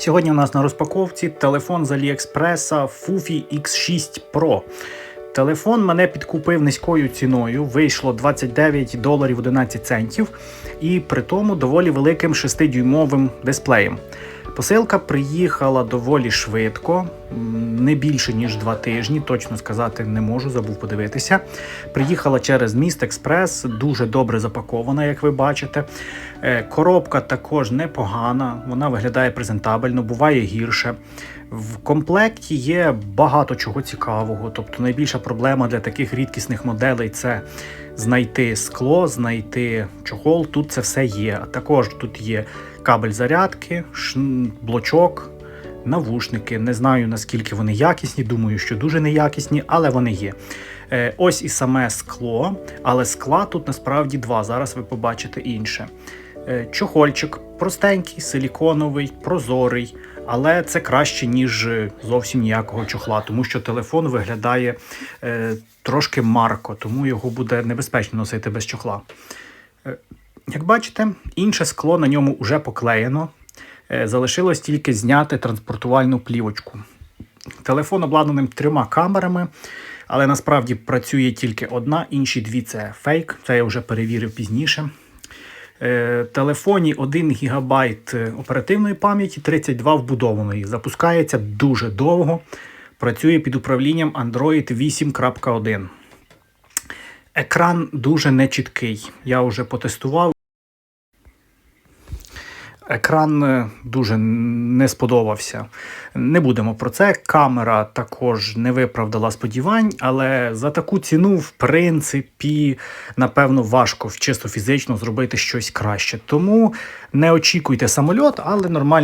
Сьогодні у нас на розпаковці телефон з Аліекспреса Fufi X6 Pro. Телефон мене підкупив низькою ціною, вийшло 29 доларів 11 центів, і при тому доволі великим 6-дюймовим дисплеєм. Посилка приїхала доволі швидко, не більше ніж два тижні, точно сказати не можу, забув подивитися. Приїхала через міст Експрес, дуже добре запакована, як ви бачите. Е, Коробка також непогана, вона виглядає презентабельно, буває гірше. В комплекті є багато чого цікавого. Тобто найбільша проблема для таких рідкісних моделей це знайти скло, знайти чохол. Тут це все є. А також тут є кабель зарядки, блочок, навушники. Не знаю наскільки вони якісні, думаю, що дуже неякісні, але вони є. Е, Ось і саме скло, але скла тут насправді два. Зараз ви побачите інше. Е, Чохольчик простенький, силіконовий, прозорий, але це краще, ніж е, зовсім ніякого чохла, тому що телефон виглядає е, трошки марко, тому його буде небезпечно носити без чохла. Е, Як бачите, інше скло на ньому вже поклеєно. Е, Залишилось тільки зняти транспортувальну плівочку. Телефон обладнаний трьома камерами, але насправді працює тільки одна, інші дві це фейк. Це я вже перевірив пізніше. Е, телефоні 1 ГБ оперативної пам'яті, 32 вбудованої. Запускається дуже довго. Працює під управлінням Android 8.1. Екран дуже нечіткий. Я вже потестував. Екран е, дуже не сподобався. Не будемо про це. Камера також не виправдала сподівань, але за таку ціну, в принципі, напевно, важко чисто фізично зробити щось краще. Тому не очікуйте самольот, але нормальний.